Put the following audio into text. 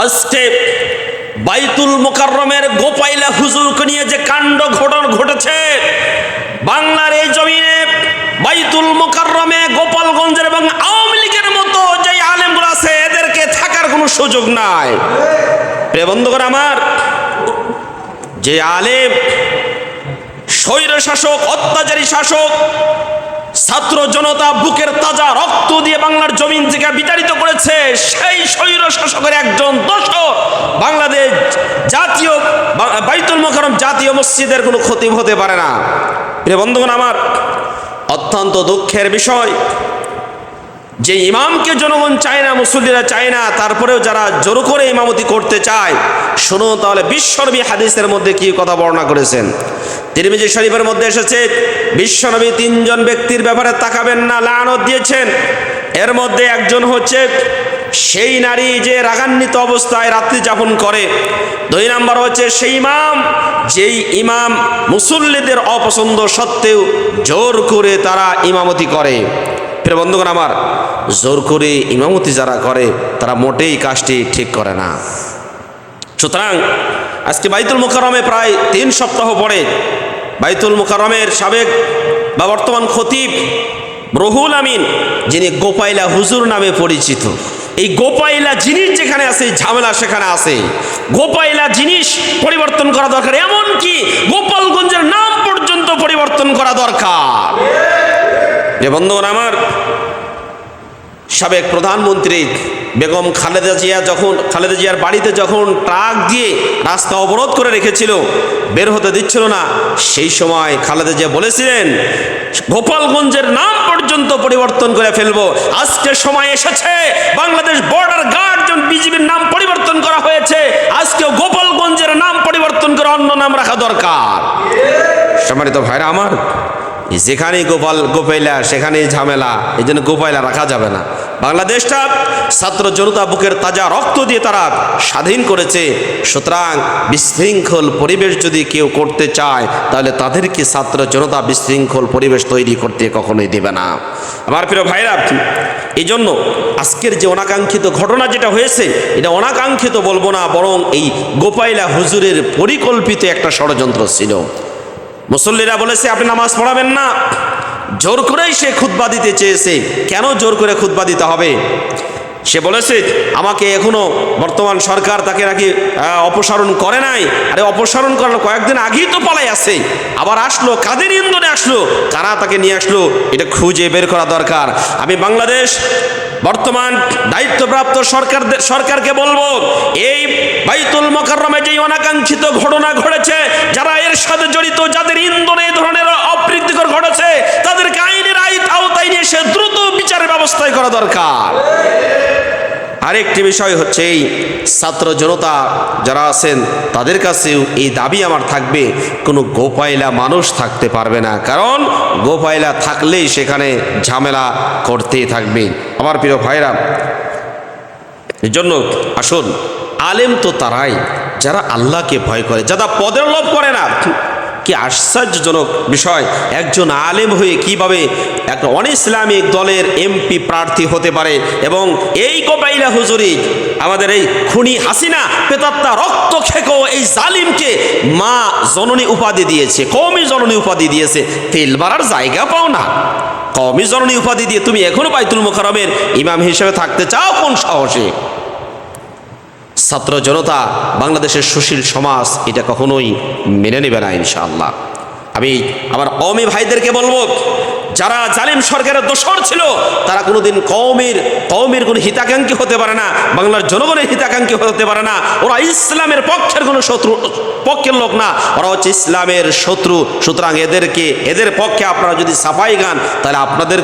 আজকে বাইতুল মোকাররমের গোপাইলা হুজুরকে নিয়ে যে কাণ্ড ঘটন ঘটেছে, বাংলার এই জমিনে বাইতুল মোকাররমে গোপালগঞ্জের এবং আওয়ামী লীগের মতো যে আলেমগুলো আছে, এদেরকে থাকার কোনো সুযোগ নাই। প্রিয় বন্ধুগণ আমার, যে আলেম স্বৈর শাসক অত্যাচারী শাসক ছাত্র জনতা বুকের তাজা রক্ত দিয়ে বাংলার জমিন থেকে বিতাড়িত করেছে সেই স্বৈর শাসকের একজন দোষর। বাংলাদেশ জাতীয় বাইতুল মোকারম জাতীয় মসজিদের কোনো ক্ষতি হতে পারে না। প্রিয় বন্ধুগণ, আমার অত্যন্ত দুঃখের বিষয়, যে ইমামকে জনগণ চায় না, মুসল্লিরা চায় না, তারপরেও যারা জোর করে ইমামতি করতে চায়, শুনুন তাহলে বিশ্বনবী হাদিসের মধ্যে কি কথা বর্ণনা করেছেন? তিরমিজি শরীফের মধ্যে এসেছে বিশ্বনবী তিনজন ব্যক্তির ব্যাপারে তাকাবেন না, লানত দিয়েছেন। এর মধ্যে একজন হচ্ছে সেই নারী যে রাগান্বিত অবস্থায় রাত্রি যাপন করে। দুই নাম্বার হচ্ছে সেই ইমাম, যেই ইমাম মুসল্লিদের অপছন্দ সত্ত্বেও জোর করে তারা ইমামতি করে। প্রিয় বন্ধুগণ আমার, জোর করে ইমামতি যারা করে, তারা মোটেই কাজটি ঠিক করে না। সুতরাং আজকে বাইতুল মুকাররমে প্রায় তিন সপ্তাহ পরে বাইতুল মুকাররমের সাবেক বা বর্তমান খতিব রহুল আমিন, যিনি গোপাইলা হুজুর নামে পরিচিত। এই গোপাইলা জিনিস যেখানে আছে ঝামেলা সেখানে আছে। গোপাইলা জিনিস পরিবর্তন করা দরকার, এমনকি গোপালগঞ্জের নাম পর্যন্ত পরিবর্তন করা দরকার। যে বন্ধুগণ আমার সাবেক প্রধানমন্ত্রী বেগম খালেদা জিয়া যখন, খালেদা জিয়ার বাড়িতে যখন ট্রাক দিয়ে রাস্তা অবরোধ করে রেখেছিল, বের হতে দিচ্ছিল না, সেই সময় খালেদা জিয়া বলেছিলেন, গোপালগঞ্জের নাম পর্যন্ত পরিবর্তন করে ফেলব। আজকে সময় এসেছে, বাংলাদেশ বর্ডার গার্ড বিজিবির নাম পরিবর্তন করা হয়েছে। আজকে গোপালগঞ্জের নাম পরিবর্তন করে অন্য নাম রাখা দরকার। সম্মানিত ভাইরা আমার, যেখানেই গোপাল গোপাইলা, সেখানেই ঝামেলা এই জন্য গোপাইলা রাখা যাবে না। বাংলাদেশটা ছাত্র জনতা বুকের তাজা রক্ত দিয়ে তারা স্বাধীন করেছে। সুতরাং বিশৃঙ্খল পরিবেশ যদি কেউ করতে চায়, তাহলে তাদেরকে ছাত্র জনতা বিশৃঙ্খল পরিবেশ তৈরি করতে কখনোই দেবে না। আমার প্রিয় ভাইরা এই জন্য আজকের যে অনাকাঙ্ক্ষিত ঘটনা যেটা হয়েছে, এটা অনাকাঙ্ক্ষিত বলব না, বরং এই গোপাইলা হুজুরের পরিকল্পিত একটা ষড়যন্ত্র ছিল। মুসল্লিরা বলেছে, আপনি নামাজ পড়াবেন না। জোর করেই সে খুতবা দিতে চেয়েছে। কেন জোর করে খুতবা দিতে হবে? সে বলেছে, আমাকে এখনও বর্তমান সরকার তাকে নাকি অপসারণ করে নাই। আরে, অপসারণ করার কয়েকদিন আগেই তো পালাই আছে আবার আসলো, কাদের ইন্ধনে আসলো? কারা তাকে নিয়ে আসলো? এটা খুঁজে বের করা দরকার। আমি বাংলাদেশ বর্তমান দায়িত্বপ্রাপ্ত সরকার সরকারকে বলব, এই বাইতুল মোকাররমে যে অনাকাঙ্ক্ষিত ঘটনা ঘটেছে, যারা এর সাথে জড়িত, যাদের ইন্ধনে এই ধরনের করা দরকার। আরেকটি বিষয় হচ্ছে এই ছাত্র জনতা যারা আছেন, তাদের কাছেও এই দাবি আমার থাকবে, কোনো গোপাইলা মানুষ থাকতে পারবে না। কারণ গোপাইলা থাকলেই সেখানে ঝামেলা করতেই থাকবে। আমার প্রিয় ভাইরা জন্য আসুন, আলেম তো তারাই, যারা আল্লাহকে ভয় করে, যারা পদের লোভ করে না কি আশ্চর্যজনক বিষয়। একজন আলেম হয়ে কীভাবে এক অন ইসলামিক দলের এমপি প্রার্থী হতে পারে এবং এই কপাইলা হুজুরি, আমাদের এই খুনি হাসিনা পেতাত্তা রক্ত খেকো এই জালিমকে মা জননী উপাধি দিয়েছে কমই জননী উপাধি দিয়েছে। তেল মারার জায়গা পাও না। কমই জননী উপাধি দিয়ে তুমি এখনও বাইতুল মোকারমের ইমাম হিসেবে থাকতে চাও কোন সাহসে? ছাত্র জনতা, বাংলাদেশের সুশীল সমাজ এটা কখনোই মেনে নেবে না ইনশাআল্লাহ। আমি আমার কওমি ভাইদেরকে বলব, যারা জালিম সরকারের দোষর ছিল, তারা কোনোদিন কওমের কওমের কোনো হিতাকাঙ্ক্ষী হতে পারে না, বাংলার জনগণের হিতাকাঙ্ক্ষী হতে পারে না, ওরা ইসলামের পক্ষের কোনো শত্রু, পক্ষের লোক না, ওরা হচ্ছে ইসলামের শত্রু, সুতরাং এদেরকে, এদের পক্ষে আপনারা যদি সাফাই গান তাহলে আপনাদের